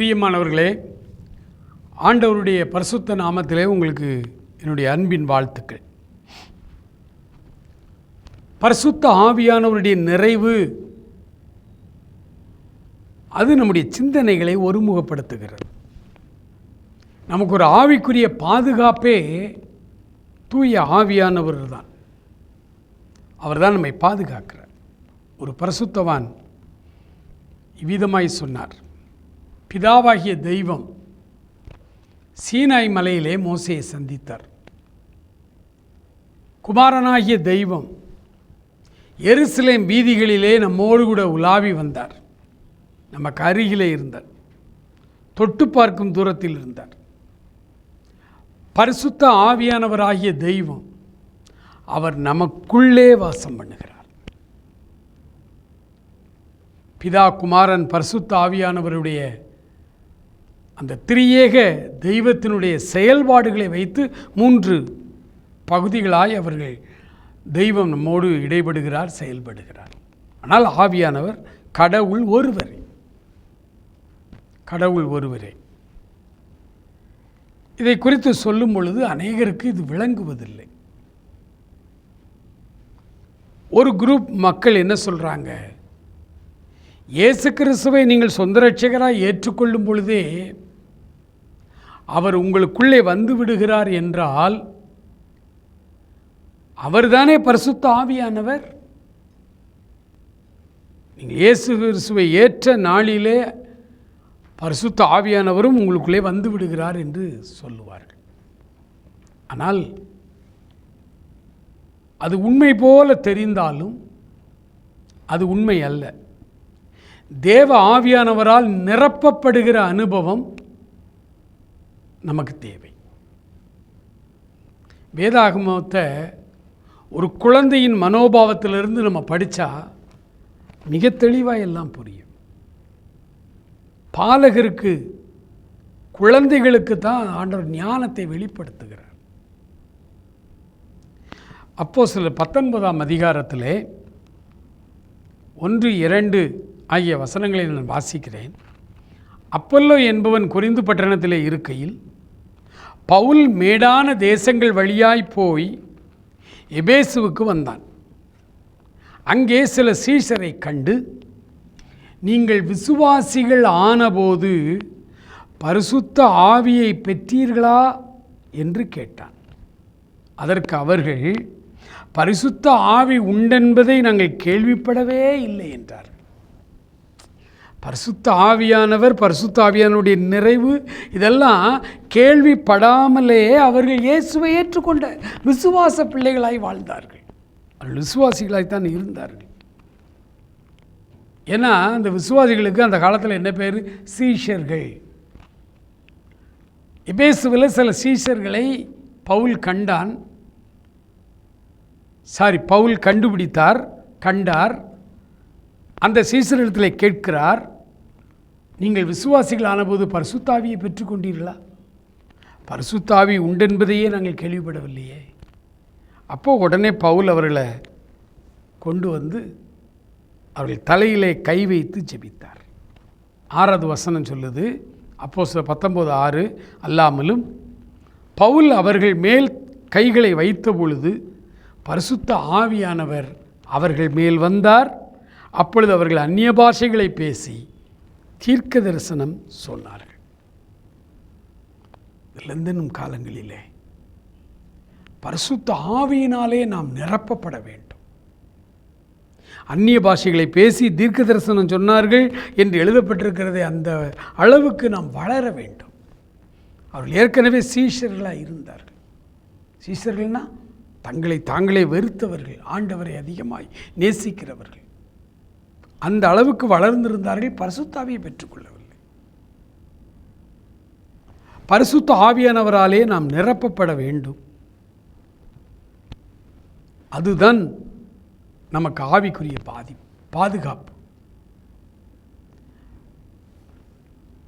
பிரியமானவர்களே ஆண்டவருடைய பரிசுத்த நாமத்திலே உங்களுக்கு என்னுடைய அன்பின் வாழ்த்துக்கள். பரிசுத்த ஆவியானவருடைய நிறைவு அது நம்முடைய சிந்தனைகளை ஒருமுகப்படுத்துகிறது. நமக்கு ஒரு ஆவிக்குரிய பாதுகாப்பே தூய ஆவியானவர் தான். அவர் தான் நம்மை பாதுகாக்கிறார். ஒரு பரிசுத்தவான் இவ்விதமாய் சொன்னார். பிதாவாகிய தெய்வம் சீனாய் மலையிலே மோசையை சந்தித்தார். குமாரனாகிய தெய்வம் எருசலேம் வீதிகளிலே நம்மோடு கூட உலாவி வந்தார். நமக்கு அருகிலே இருந்தார். தொட்டு பார்க்கும் தூரத்தில் இருந்தார். பரிசுத்த ஆவியானவராகிய தெய்வம் அவர் நமக்குள்ளே வாசம் பண்ணுகிறார். பிதா குமாரன் பரிசுத்த ஆவியானவருடைய அந்த திரியேக தெய்வத்தினுடைய செயல்பாடுகளை வைத்து மூன்று பகுதிகளாய் அவர்கள் தெய்வம் நம்மோடு இடைபடுகிறார் செயல்படுகிறார். ஆனால் ஆவியானவர் கடவுள் ஒருவரே. கடவுள் ஒருவரே. இதை குறித்து சொல்லும் பொழுது அநேகருக்கு இது விளங்குவதில்லை. ஒரு குரூப் மக்கள் என்ன சொல்கிறாங்க இயேசு கிறிஸ்துவை நீங்கள் சொந்த ரட்சகராக ஏற்றுக்கொள்ளும் பொழுதே அவர் உங்களுக்குள்ளே வந்து விடுகிறார் என்றால் அவர்தானே பரிசுத்த ஆவியானவர்? நீங்கள் இயேசு கிறிஸ்துவை ஏற்ற நாளிலே பரிசுத்த ஆவியானவரும் உங்களுக்குள்ளே வந்து விடுகிறார் என்று சொல்லுவார்கள். ஆனால் அது உண்மை போல தெரிந்தாலும் அது உண்மை அல்ல. தேவ ஆவியானவரால் நிரப்பப்படுகிற அனுபவம் நமக்கு தேவை. வேதாகமத்தை ஒரு குழந்தையின் மனோபாவத்திலிருந்து நம்ம படித்தா மிக தெளிவாக எல்லாம் புரியும். பாலகருக்கு குழந்தைகளுக்கு தான் ஆண்டவர் ஞானத்தை வெளிப்படுத்துகிறார். அப்போ சில பத்தொன்பதாம் அதிகாரத்திலே ஒன்று இரண்டு ஆகிய வசனங்களை நான் வாசிக்கிறேன். அப்பல்லோ என்பவன் குறிந்து பட்டணத்திலே இருக்கையில் பவுல் மேடான தேசங்கள் வழியாய் போய் எபேசுவுக்கு வந்தான். அங்கே சில சீஷரை கண்டு நீங்கள் விசுவாசிகள் ஆனபோது பரிசுத்த ஆவியை பெற்றீர்களா? என்று கேட்டான். அதற்கு அவர்கள் பரிசுத்த ஆவி உண்டென்பதை நாங்கள் கேள்விப்படவே இல்லை என்றார் பரிசுத்த ஆவியானவர் பரிசுத்த ஆவியானுடைய நிறைவு இதெல்லாம் கேள்விப்படாமலே அவர்கள் இயேசுவை ஏற்றுக்கொண்ட விசுவாச பிள்ளைகளாய் வாழ்ந்தார்கள். அவர்கள் விசுவாசிகளாய்த்தான் இருந்தார்கள். ஏன்னா அந்த விசுவாசிகளுக்கு அந்த காலத்தில் என்ன பேர்? சீஷர்கள். இபேசுவில் சில சீஷர்களை பவுல் கண்டான். சாரி பவுல் கண்டுபிடித்தார் கண்டார். அந்த சீசனிடத்தில் கேட்கிறார் நீங்கள் விசுவாசிகள் ஆனபோது பரிசுத்தாவியை பெற்றுக்கொண்டீர்களா? பரிசுத்தாவி உண்டென்பதையே நாங்கள் கேள்விப்படவில்லையே. அப்போது உடனே பவுல் அவர்களை கொண்டு வந்து அவர்கள் தலையிலே கை வைத்து ஜெபித்தார். ஆறாவது வசனம் சொல்லுது அப்போ சில பத்தொம்போது ஆறு அல்லாமலும் பவுல் அவர்கள் மேல் கைகளை வைத்த பொழுது பரிசுத்த ஆவியானவர் அவர்கள் மேல் வந்தார் அப்பொழுது அவர்கள் அந்நிய பாஷைகளை பேசி தீர்க்க தரிசனம் சொன்னார்கள் லந்தனும் காலங்களிலே பரிசுத்த ஆவியினாலே நாம் நிரப்பப்பட வேண்டும். அந்நிய பாஷைகளை பேசி தீர்க்க தரிசனம் சொன்னார்கள் என்று எழுதப்பட்டிருக்கிறதே அந்த அளவுக்கு நாம் வளர வேண்டும். அவர்கள் ஏற்கனவே சீஷர்களாக இருந்தார்கள். சீஷர்கள்னால் தங்களை தாங்களே வெறுத்தவர்கள் ஆண்டவரை அதிகமாய் நேசிக்கிறவர்கள். அந்த அளவுக்கு வளர்ந்திருந்தார்கள் பரிசுத்தாவியை பெற்றுக்கொள்ளவில்லை. பரிசுத்த ஆவியானவராலே நாம் நிரப்பப்பட வேண்டும். அதுதான் நமக்கு ஆவிக்குரிய பாதி பாதுகாப்பு.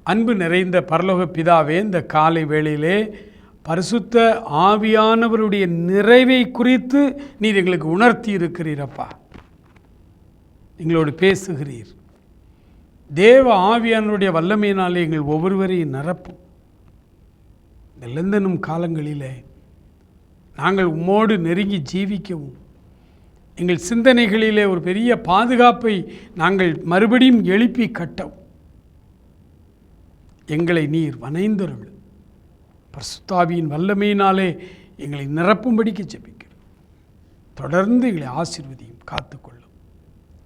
அன்பு நிறைந்த பரலோக பிதாவே இந்த காலை வேளையிலே பரிசுத்த ஆவியானவருடைய நிறைவை குறித்து நீர் எங்களுக்கு உணர்த்தி இருக்கிறீரப்பா. எங்களோடு பேசுகிறீர். தேவ ஆவியானுடைய வல்லமையினாலே எங்கள் ஒவ்வொருவரையும் நிரப்பும். இந்த லெந்தனும் காலங்களிலே நாங்கள் உம்மோடு நெருங்கி ஜீவிக்கவும். எங்கள் சிந்தனைகளிலே ஒரு பெரிய பாதுகாப்பை நாங்கள் மறுபடியும் எழுப்பி கட்டவும். எங்களை நீர் வனைந்தருள் பரிசுத்தாவியின் வல்லமையினாலே எங்களை நிரப்பும்படிக்கு ஜெபிக்கிறோம். தொடர்ந்து எங்களை ஆசிர்வதியும் காத்துக்கொள்ளும்.